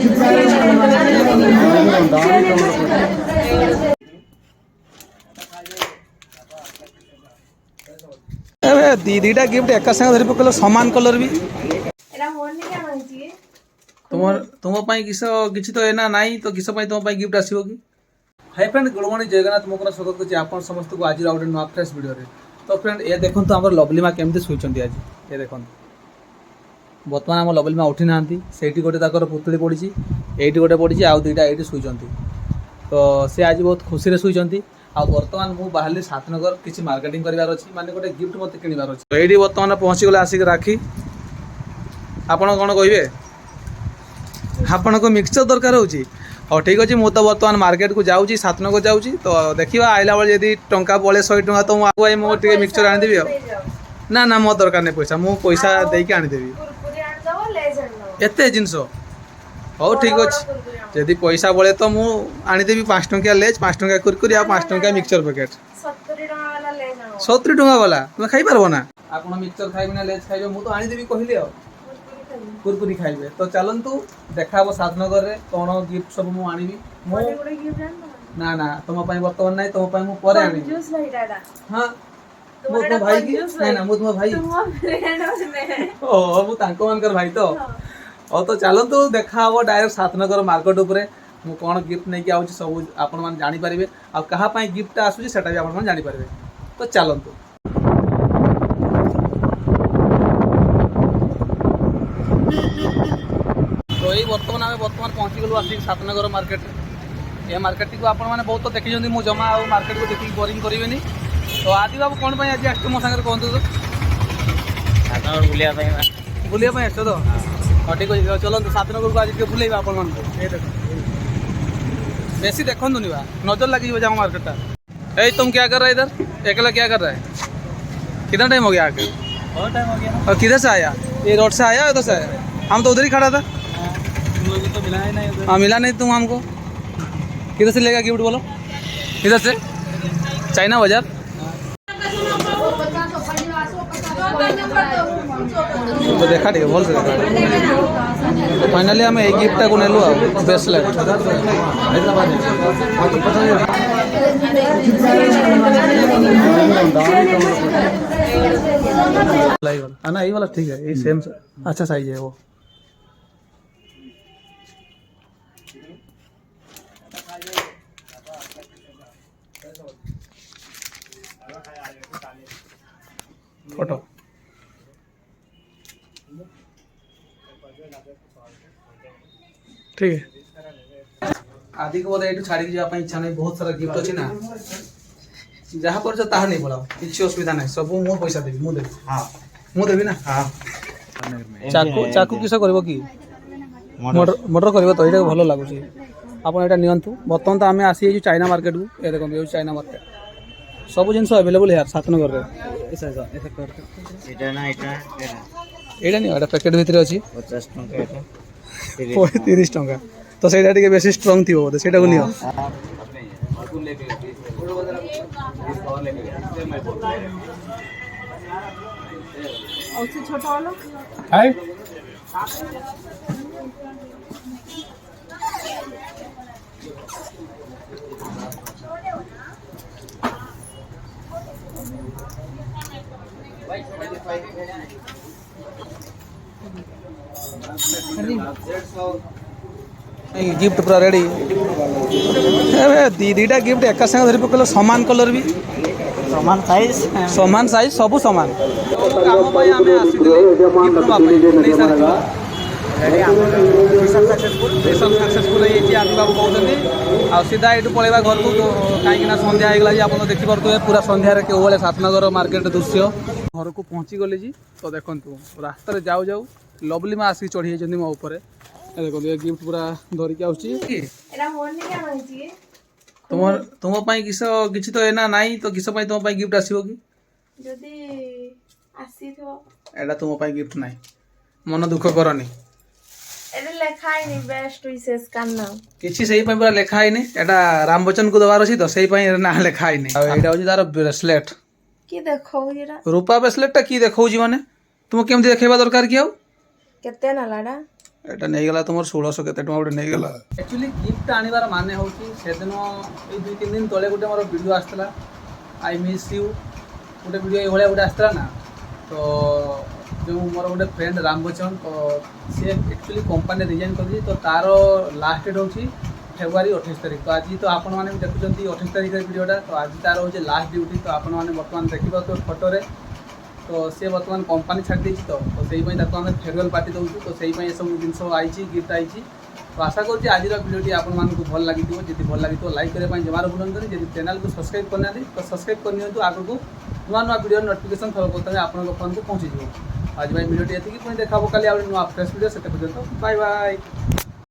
দিদিটা gift একা সঙ্গে ধরি পকাইল সমান কলর বি তোমার তোমার পাই কিস কিছু তো এনা নাই তো কিস পাই তোমার পাই গিফট আসিব কি hi friend good morning Jai Jagannath মু স্বাগত করছি আপন সমস্তকু আজির আউট নয়া ফ্রেশ ভিডিওরে তো ফ্রেন্ড এ দেখুন তো আমার লভলি মা কেমতে শুইছন্তি আজি এ দেখুন ବର୍ତ୍ତମାନ ଆମ ଲବଲି ମା ଉଠି ସେଇଠି ଗୋଟେ ତାଙ୍କର ପୁତୁଳି ପଡ଼ିଛି ଏଇଠି ଗୋଟେ ପଡ଼ିଛି ଆଉ ଦୁଇଟା ଏଇଠି ଶୋଇଛନ୍ତି ତ ସେ ଆଜି ବହୁତ ଖୁସିରେ ଶୋଇଛନ୍ତି ଆଉ ବର୍ତ୍ତମାନ ମୁଁ ବାହାରିଲି ସାତନଗର କିଛି ମାର୍କେଟିଂ କରିବାର ଅଛି ମାନେ ଗୋଟେ ଗିଫ୍ଟ ମୋତେ କିଣିବାର ଅଛି ଏଇଠି ବର୍ତ୍ତମାନ ପହଞ୍ଚିଗଲେ ଆସିକି ରାକ୍ଷୀ ଆପଣ କ'ଣ କହିବେ ଆପଣଙ୍କ ମିକ୍ସଚର୍ ଦରକାର ହେଉଛି ହଉ ଠିକ୍ ଅଛି ମୁଁ ତ ବର୍ତ୍ତମାନ ମାର୍କେଟକୁ ଯାଉଛି ସାତନଗର ଯାଉଛି ତ ଦେଖିବା ଆଇଲା ବେଳେ ଯଦି ଟଙ୍କା ପଳେ ଶହେ ଟଙ୍କା ତ ମୁଁ ଆଗୁଆ ମୁଁ ଟିକେ ମିକ୍ସଚର୍ ଆଣିଦେବି ଆଉ ନା ନା ମୋ ଦରକାର ନାହିଁ ପଇସା ମୁଁ ପଇସା ଦେଇକି ଆଣିଦେବି एत जिन हाउ ठीक अच्छे जदि पैसा बड़े तो मुदेवी पांच टाइम लेज पांच टाइम पांच टाइम मिक्सचर पैकेट सतुरी टाँग बाला तुम खाईना मिक्सचर खाइबी कहली कुरकुरी खाइबे तो चलतु देखा हम साधनगर में कौन गिफ्ट सब आनी ना ना तुम्हें बर्तमान ना तुम आ तो भाई की? ना ना भाई ओ, भाई तो ହଉ ତ ଚାଲନ୍ତୁ ଦେଖା ହେବ ଡାଇରେକ୍ଟ ସାତନଗର ମାର୍କେଟ ଉପରେ ମୁଁ କ'ଣ ଗିଫ୍ଟ ନେଇକି ଆସୁଛି ସବୁ ଆପଣମାନେ ଜାଣିପାରିବେ ଆଉ କାହା ପାଇଁ ଗିଫ୍ଟଟା ଆସୁଛି ସେଟା ବି ଆପଣମାନେ ଜାଣିପାରିବେ ତ ଚାଲନ୍ତୁ ତ ଏଇ ବର୍ତ୍ତମାନ ଆମେ ବର୍ତ୍ତମାନ ପହଞ୍ଚିଗଲୁ ଆସିକି ସାତନଗର ମାର୍କେଟରେ ଏ ମାର୍କେଟଟିକୁ ଆପଣମାନେ ବହୁତ ଦେଖିଛନ୍ତି ମୁଁ ଜମା ଆଉ ମାର୍କେଟକୁ ଦେଖିକି ବୋରିଂ କରିବେନି ତ ଆଦି ବାବୁ କ'ଣ ପାଇଁ ଆଜି ଆସିଛୁ ମୋ ସାଙ୍ଗରେ କୁହନ୍ତୁ ତ ବୁଲିବା ପାଇଁ ବୁଲିବା ପାଇଁ ଆସିଛ ତ ହଁ ଠିକ୍ ଅଛି ଚଲନ୍ତୁ ସାତ ନଗରକୁ ଆଜି ଟିକେ ବୁଲେଇବା ଆପଣମାନଙ୍କୁ ଏ नजर लग ଦେଖନ୍ତୁନି ବା ନଜର ଲାଗିଯିବ ଜାମ ମାର୍କେଟଟା ଏଇ ତୁମ କ୍ୟା କର कितना टाइम हो गया आके बहुत टाइम हो गया और किधर से आया ये रोड से आया उधर से आया हम तो उधर ही खड़ा था तो मिला ही नहीं हाँ मिला नहीं तुम हमको किधर से लेगा गिफ्ट बोलो से चाइना बाजार তো দেখাটিকে ভালসে দেখা ফাইনালি আমি এই গিফটটা কোনে নেলু আর ব্রেসলেট है ना ये वाला ठीक है ये सेम अच्छा साइज है वो फोटो ठीक है आदि को बोलते छाड़ी जा इच्छा नहीं बहुत सारा गिफ्ट अच्छे ना जहाँ पर नहीं बोला किसी असुविधा ना सब मो पैसा देवी मुझे हाँ मुझे ना हाँ चाकू चाकू किस कर मर्डर कर तो ये भल लगुच बर्तमान तो आम आसी चाइना मार्केट को देखते ये चाइना मार्केट सब जिन अभेलेबल सतनगर ଏଇଟା ନିଅ ଏଇଟା ପ୍ୟାକେଟ୍ ଭିତରେ ଅଛି ପଚାଶ ଟଙ୍କା ଏଇଟା ପଇଁତିରିଶ ଟଙ୍କା ତ ସେଇଟା ଟିକେ ବେଶୀ ଷ୍ଟ୍ରଙ୍ଗ ଥିବ ବୋଧେ ସେଇଟାକୁ ନିଅ ଛୋଟ ಗಿಫ್ಟ್ ಪೂರ ರೆಡಿ ଦୁଇଟା ଗିଫ୍ଟ ଏକା ସାଙ୍ଗେ ଧରି ପକେଇଲ ସମାନ କଲର ବି ସମାନ ସାଇଜ ସମାନ ସାଇଜ ସବୁ ସମାନ କାମ ପାଇଁ ଆମେ ଆସିଥିଲେ ମିଶନ ସକ୍ସେସଫୁଲ ହେଇଯାଇଛି ଆଜି ବାବୁ କହୁଛନ୍ତି ଆଉ ସିଧା ଏଇଠୁ ପଳେଇବା ଘରକୁ କାହିଁକିନା ସନ୍ଧ୍ୟା ହେଇଗଲା ଯେ ଆପଣ ଦେଖିପାରୁଥିବେ ପୁରା ସନ୍ଧ୍ୟାରେ କେଉଁଭଳିଆ ସାତନଗର ମାର୍କେଟ ଦୃଶ୍ୟ ଘରକୁ ପହଞ୍ଚିଗଲେ ଯେ ତ ଦେଖନ୍ତୁ ରାସ୍ତାରେ ଯାଉ ଯାଉ ଲଭଲିମା ଆସିକି ଚଢ଼ିଯାଇଛନ୍ତି ମୋ ଉପରେ ଦେଖନ୍ତୁ ଏ ଗିଫ୍ଟ ପୁରା ଧରିକି ଆସୁଛି ତୁମ ତୁମ ପାଇଁ କିସ କିଛି ତ ଏନା ନାହିଁ ତ କିସ ପାଇଁ ତୁମ ପାଇଁ ଗିଫ୍ଟ ଆସିବ କି ଯଦି ଆସିଥିବ ଏଇଟା ତୁମ ପାଇଁ ଗିଫ୍ଟ ନାହିଁ ମନ ଦୁଃଖ କରନି କିଛି ସେଇ ପାଇଁ ପୁରା ଲେଖା ହେଇନି ଏଇଟା ରାମ ବଚନକୁ ଦେବାର ଅଛି ତ ସେଇ ପାଇଁ ନାଁ ଲେଖା ହେଇନି ଆଉ ଏଇଟା ହେଉଛି ତାର ବ୍ରେସଲେଟ୍ କି ଦେଖଉଛି ରୂପା ବ୍ରେସଲେଟ୍ଟା କି ଦେଖଉଛି ମାନେ ତୁମକୁ କେମିତି ଦେଖେଇବା ଦରକାର କି ଆଉ କେତେ ନେଲାଟା ଏଇଟା ନେଇଗଲା ତୁମର ଷୋଳଶହ କେତେ ଟଙ୍କା ଗୋଟେ ନେଇଗଲା ଆକ୍ଚୁଆଲି ଗିଫ୍ଟ ଆଣିବାର ମାନେ ହେଉଛି ସେଦିନ ଏଇ ଦୁଇ ତିନି ଦିନ ତଳେ ଗୋଟେ ମୋର ଭିଡ଼ିଓ ଆସିଥିଲା ଆଇ ମିସ୍ ୟୁ ଗୋଟେ ଭିଡ଼ିଓ ଏଇଭଳିଆ ଗୋଟେ ଆସିଥିଲା ନା ତ ଯେଉଁ ମୋର ଗୋଟେ ଫ୍ରେଣ୍ଡ ରାମ ବଚନ ତ ସିଏ ଆକ୍ଚୁଆଲି କମ୍ପାନୀରେ ରିଜାଇନ୍ କରିଛି ତ ତାର ଲାଷ୍ଟ ଡେଟ୍ ହେଉଛି ଫେବୃଆରୀ ଅଠେଇଶ ତାରିଖ ତ ଆଜି ତ ଆପଣମାନେ ଦେଖୁଛନ୍ତି ଅଠେଇଶ ତାରିଖରେ ଭିଡ଼ିଓଟା ତ ଆଜି ତାର ହେଉଛି ଲାଷ୍ଟ ଡ୍ୟୁଟି ତ ଆପଣମାନେ ବର୍ତ୍ତମାନ ଦେଖିପାରୁଥିବେ ଫଟୋରେ তো সে বর্তমান কোম্পানি ছাড়ি দিয়েছি তো তো সেইপাই তাকে আমি ফেরওয়েল পার্টি দেছু তো সেইপাই এসব জিনিস আইছি গিফট আইছি তো আশা করছি আজির ভিডিওটি আপনার ভাল লাগিব যদি ভাল লাগিব লাইক করা জমার ভুলতুনি যদি চ্যানেলকে সবসক্রাইব করে না তো সবসক্রাইব করে নিহতু আগুক নূন্য নূন্য ভিডিও নোটিফিকেসন সর্বপ্রথমে আপনার ফোনকে পৌঁছে যাব আজ ভাই ভিডিওটি এত পুঁ দেখাব কালি আবার নূন্য ফ্রেশ ভিডিও সেটা পর্যন্ত বাই বাই